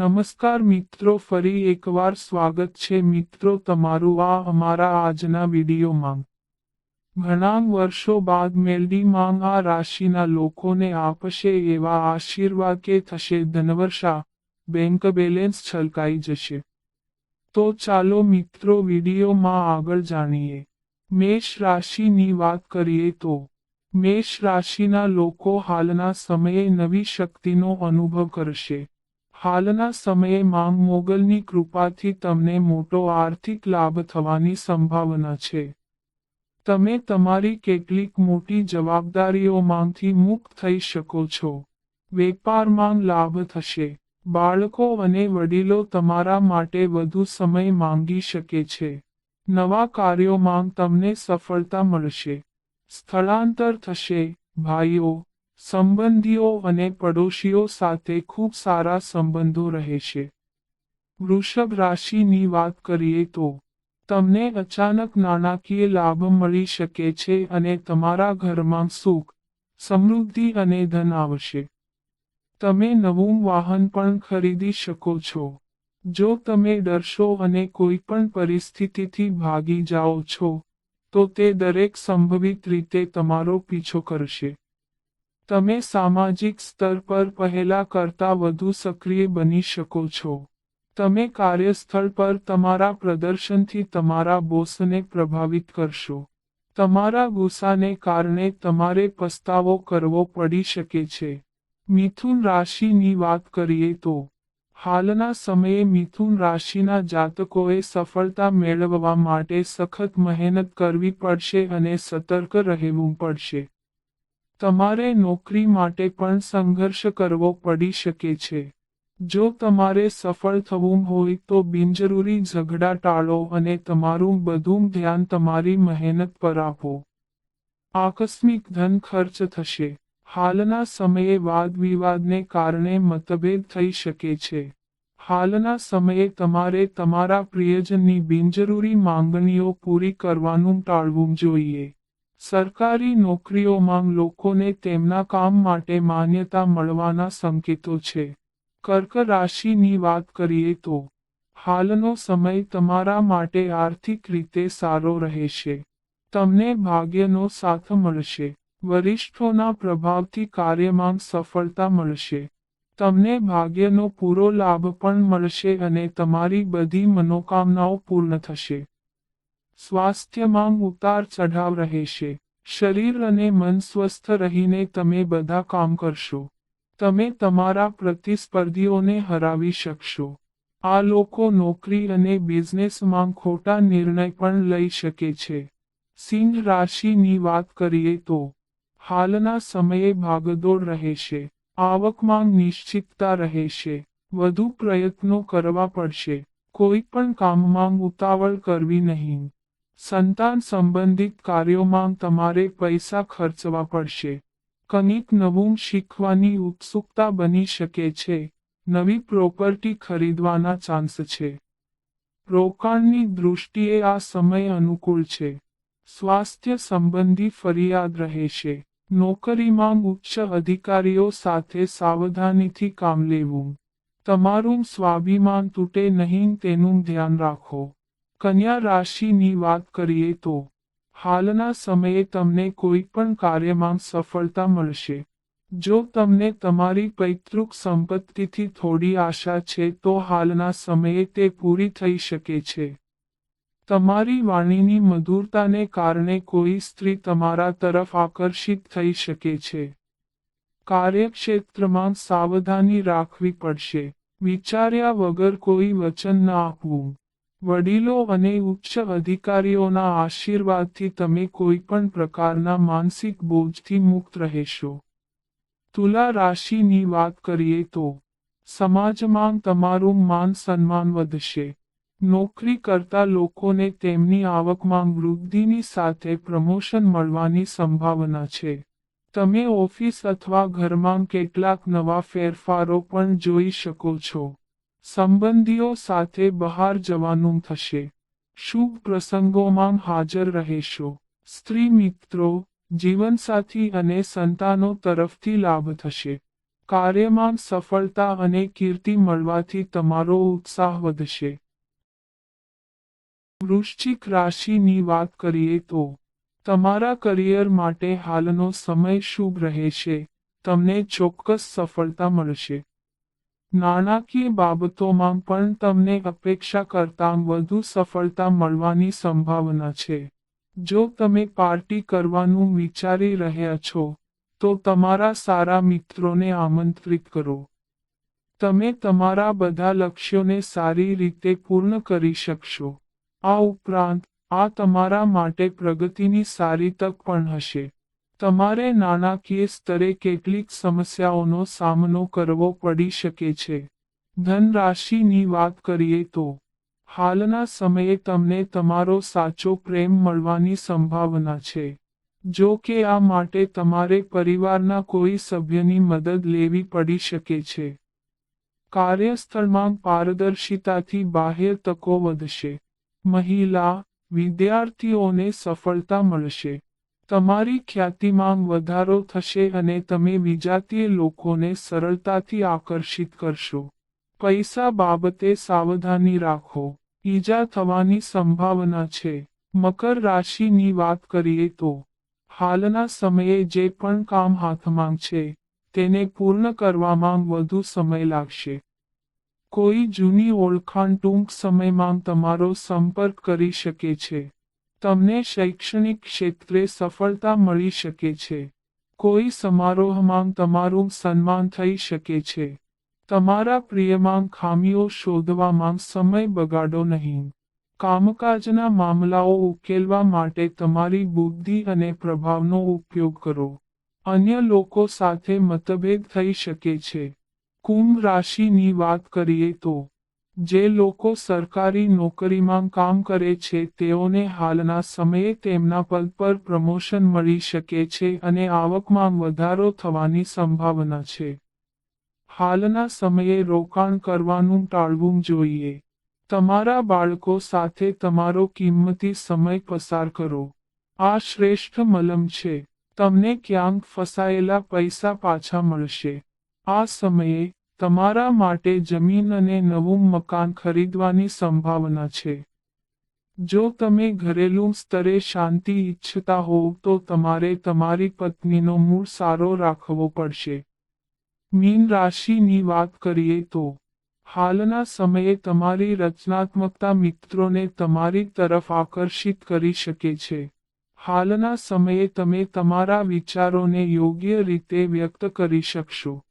નમસ્કાર મિત્રો, ફરી એકવાર સ્વાગત છે મિત્રો તમારું આ અમારા આજના વિડીયોમાં. ઘણા વર્ષો બાદ મેલડી માંગ આ રાશિના લોકોને આપશે એવા આશીર્વાદ કે થશે ધનવર્ષા બેંક બેલેન્સ છલકાઈ જશે. તો ચાલો મિત્રો વિડીયોમાં આગળ જાણીએ. મેષ રાશિની વાત કરીએ તો, મેષ રાશિના લોકો હાલના સમયે નવી શક્તિનો અનુભવ કરશે. હાલના સમયે માંગ મોગલની કૃપાથી તમને મોટો આર્થિક લાભ થવાની સંભાવના છે. તમે તમારી કેટલીક મોટી જવાબદારીઓમાંથી મુક્ત થઈ શકો છો. વેપારમાં લાભ થશે. બાળકો અને વડીલો તમારા માટે વધુ સમય માંગી શકે છે. નવા કાર્યોમાં તમને સફળતા મળશે. સ્થળાંતર થશે. ભાઈઓ સંબંધીઓ અને પડોશીઓ સાથે ખૂબ સારા સંબંધો રહેશે વૃષભ રાશિની વાત કરીએ તો, તમને અચાનક નાણાકીય લાભ મળી શકે છે અને તમારા ઘરમાં સુખ, સમૃદ્ધિ અને ધન આવશે. તમે નવું વાહન પણ ખરીદી શકો છો. જો તમે ડરશો અને કોઈ પણ પરિસ્થિતિથી ભાગી જાઓ છો, તો તે દરેક સંભવિત રીતે તમારો પીછો કરશે. તમે સામાજિક સ્તર પર પહેલા કરતાં વધુ સક્રિય બની શકો છો. તમે કાર્યસ્થળ પર તમારા પ્રદર્શનથી તમારા બોસને પ્રભાવિત કરશો. તમારા ગુસ્સાને કારણે તમારે પસ્તાવો કરવો પડી શકે છે. મિથુન રાશિની વાત કરીએ તો, હાલના સમયે મિથુન રાશિના જાતકોએ સફળતા મેળવવા માટે સખત મહેનત કરવી પડશે અને સતર્ક રહેવું પડશે. તમારે નોકરી માટે પણ સંઘર્ષ કરવો પડી શકે છે. જો તમારે સફળ થવું હોય તો બિનજરૂરી ઝઘડા ટાળો અને તમારું બધું ધ્યાન તમારી મહેનત પર આપો. આકસ્મિક ધન ખર્ચ થશે. હાલના સમયે વાદ વિવાદને કારણે મતભેદ થઈ શકે છે. હાલના સમયે તમારે તમારા પ્રિયજનની બિનજરૂરી માંગણીઓ પૂરી કરવાનું ટાળવું જોઈએ. સરકારી નોકરીઓમાં લોકોને તેમના કામ માટે માન્યતા મળવાના સંકેતો છે. કર્ક રાશિની વાત કરીએ તો, હાલનો સમય તમારા માટે આર્થિક રીતે સારો રહેશે. તમને ભાગ્યનો સાથ મળશે. વરિષ્ઠોના પ્રભાવથી કાર્યમાં સફળતા મળશે. તમને ભાગ્યનો પૂરો લાભ પણ મળશે અને તમારી બધી મનોકામનાઓ પૂર્ણ થશે. સ્વાસ્થ્યમાં ઉતાર ચઢાવ રહેશે. શરીર અને મન સ્વસ્થ રહીને તમે બધા કામ કરશો. તમે તમારા પ્રતિસ્પર્ધીઓને હરાવી શકશો. આ લોકો નોકરી અને બિઝનેસમાં ખોટા નિર્ણય પણ લઈ શકે છે. સિંહ રાશિની વાત કરીએ તો, હાલના સમયે ભાગદોડ રહેશે. આવકમાં નિશ્ચિતતા રહેશે. વધુ પ્રયત્નો કરવા પડશે. કોઈ પણ કામમાં ઉતાવળ કરવી નહીં. સંતાન સંબંધિત કાર્યોમાં તમારે પૈસા ખર્ચવા પડશે. કંઈક નવું શીખવાની ઉત્સુકતા બની શકે છે. નવી પ્રોપર્ટી ખરીદવાના ચાન્સ છે. રોકાણની દૃષ્ટિએ આ સમય અનુકૂળ છે. સ્વાસ્થ્ય સંબંધી ફરિયાદ રહેશે. નોકરીમાં ઉચ્ચ અધિકારીઓ સાથે સાવધાનીથી કામ લેવું. તમારું સ્વાભિમાન તૂટે નહીં તેનું ધ્યાન રાખો. કન્યા રાશિની વાત કરીએ તો, હાલના સમયે તમને કોઈ પણ કાર્યમાં સફળતા મળશે. જો તમને તમારી પૈતૃક સંપત્તિથી થોડી આશા છે તો હાલના સમયે તે પૂરી થઈ શકે છે. તમારી વાણીની મધુરતાને કારણે કોઈ સ્ત્રી તમારા તરફ આકર્ષિત થઈ શકે છે. કાર્યક્ષેત્રમાં સાવધાની રાખવી પડશે. વિચાર્યા વગર કોઈ વચન ન આપવું. વડીલો અને ઉચ્ચ અધિકારીઓના આશીર્વાદથી તમે કોઈ પણ પ્રકારના માનસિક બોજથી મુક્ત રહેશો. તુલા રાશિની વાત કરીએ તો, સમાજમાં તમારું માન સન્માન વધશે. નોકરી કરતા લોકોને તેમની આવકમાં વૃદ્ધિની સાથે પ્રમોશન મળવાની સંભાવના છે. તમે ઓફિસ અથવા ઘરમાં કેટલાક નવા ફેરફારો પણ જોઈ શકો છો. સંબંધીઓ સાથે બહાર જવાનું થશે. શુભ પ્રસંગોમાં હાજર રહેશો. સ્ત્રી મિત્રો, જીવનસાથી અને સંતાનો તરફથી લાભ થશે. કાર્યમાં સફળતા અને કીર્તિ મળવાથી તમારો ઉત્સાહ વધશે. વૃશ્ચિક રાશિની વાત કરીએ તો, તમારા કરિયર માટે હાલનો સમય શુભ રહેશે. તમને ચોક્કસ સફળતા મળશે. નાણાકીય બાબતોમાં પણ તમને અપેક્ષા કરતાં વધુ સફળતા મળવાની સંભાવના છે. જો તમે પાર્ટી કરવાનું વિચારી રહ્યા છો, તો તમારા સારા મિત્રોને આમંત્રિત કરો. તમે તમારા બધા લક્ષ્યોને સારી રીતે પૂર્ણ કરી શકશો. આ ઉપરાંત, આ તમારા માટે પ્રગતિની સારી તક પણ હશે. તમારે નાણાકીય સ્તરે કેટલીક સમસ્યાઓનો સામનો કરવો પડી શકે છે. ધન રાશિની વાત કરીએ તો, હાલના સમયે તમને તમારો સાચો પ્રેમ મળવાની સંભાવના છે. જો કે આ માટે તમારે પરિવારના કોઈ સભ્યની મદદ લેવી પડી શકે છે. કાર્યસ્થળમાં પારદર્શિતાથી બાહ્ય તકો વધશે. મહિલા વિદ્યાર્થીઓને સફળતા મળશે. તમારી ખ્યાતિમાં વધારો થશે અને તમે વિજાતીય લોકોને સરળતાથી આકર્ષિત કરશો. પૈસા બાબતે સાવધાની રાખો. ઈજા થવાની સંભાવના છે. મકર રાશિની વાત કરીએ તો, હાલના સમયે જે પણ કામ હાથમાં છે, તેને પૂર્ણ કરવામાં વધુ સમય લાગશે. કોઈ જૂની ઓળખાણ ટૂંક સમયમાં તમારો સંપર્ક કરી શકે છે. તમને શૈક્ષણિક ક્ષેત્રે સફળતા મળી શકે છે. કોઈ સમારોહમાં તમારું સન્માન થઈ શકે છે. તમારા પ્રિયમાં ખામીઓ શોધવામાં સમય બગાડો નહીં. કામકાજના મામલાઓ ઉકેલવા માટે તમારી બુદ્ધિ અને પ્રભાવનો ઉપયોગ કરો. અન્ય લોકો સાથે મતભેદ થઈ શકે છે. કુંભ રાશિની વાત કરીએ તો જે લોકો સરકારી નોકરીમાં કામ કરે છે, તેઓને હાલના સમયે તેમના પદ પર પ્રમોશન મળી શકે છે અને આવકમાં વધારો થવાની સંભાવના છે. હાલના સમયે રોકાણ કરવાનું ટાળવું જોઈએ. તમારા બાળકો સાથે તમારો કિંમતી સમય પસાર કરો. આ શ્રેષ્ઠ મલમ છે. તમને ક્યાંક ફસાયેલા પૈસા પાછા મળશે. આ સમયે તમારા માટે જમીન અને નવું મકાન ખરીદવાની સંભાવના છે. જો તમે ઘરેલું સ્તરે શાંતિ ઈચ્છતા હોવ તો તમારે તમારી પત્નીનો મૂળ સારો રાખવો પડશે. મીન રાશિની વાત કરીએ તો, હાલના સમયે તમારી રચનાત્મકતા મિત્રોને તમારી તરફ આકર્ષિત કરી શકે છે. હાલના સમયે તમે તમારા વિચારોને યોગ્ય રીતે વ્યક્ત કરી શકશો.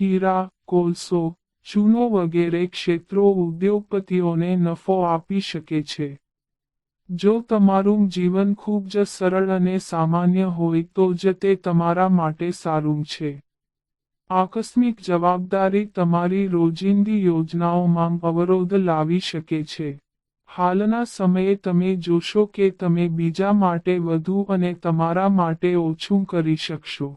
હીરા કોલસો, ચૂનો વગેરે ક્ષેત્રો ઉદ્યોગપતિઓને નફો આપી શકે છે. જો તમારું જીવન ખૂબ જ સરળ અને સામાન્ય હોય તો જ તે તમારા માટે સારું છે. આકસ્મિક જવાબદારી તમારી રોજિંદી યોજનાઓમાં અવરોધ લાવી શકે છે. હાલના સમયે તમે જોશો કે તમે બીજા માટે વધુ અને તમારા માટે ઓછું કરી શકશો.